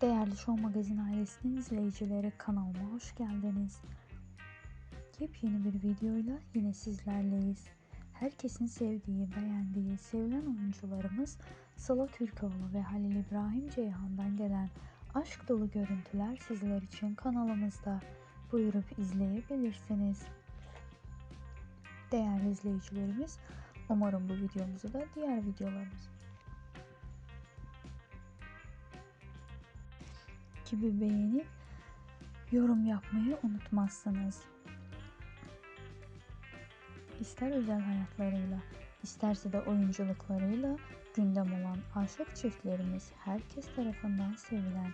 Değerli Show Magazin ailesinin izleyicileri kanalıma hoş geldiniz. Yepyeni bir videoyla yine sizlerleyiz. Herkesin sevdiği, beğendiği, sevilen oyuncularımız Sıla Türkoğlu ve Halil İbrahim Ceyhan'dan gelen aşk dolu görüntüler sizler için kanalımızda. Buyurup izleyebilirsiniz. Değerli izleyicilerimiz, umarım bu videomuzu da diğer videolarımız gibi beğenip yorum yapmayı unutmazsınız. İster özel hayatlarıyla, isterse de oyunculuklarıyla gündem olan aşık çiftlerimiz herkes tarafından sevilen,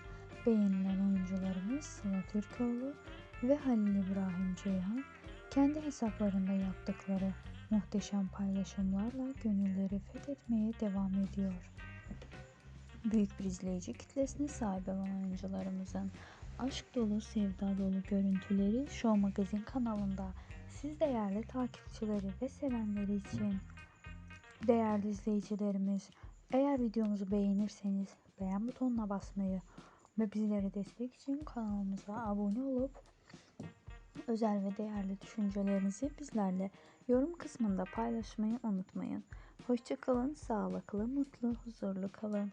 beğenilen oyuncularımız Sıla Türkoğlu ve Halil İbrahim Ceyhan kendi hesaplarında yaptıkları muhteşem paylaşımlarla gönülleri fethetmeye devam ediyor. Büyük bir izleyici kitlesine sahip olan oyuncularımızın aşk dolu, sevda dolu görüntüleri Show Magazine kanalında. Siz değerli takipçileri ve sevenleri için değerli izleyicilerimiz eğer videomuzu beğenirseniz beğen butonuna basmayı ve bizlere destek için kanalımıza abone olup özel ve değerli düşüncelerinizi bizlerle yorum kısmında paylaşmayı unutmayın. Hoşçakalın, sağlıklı, mutlu, huzurlu kalın.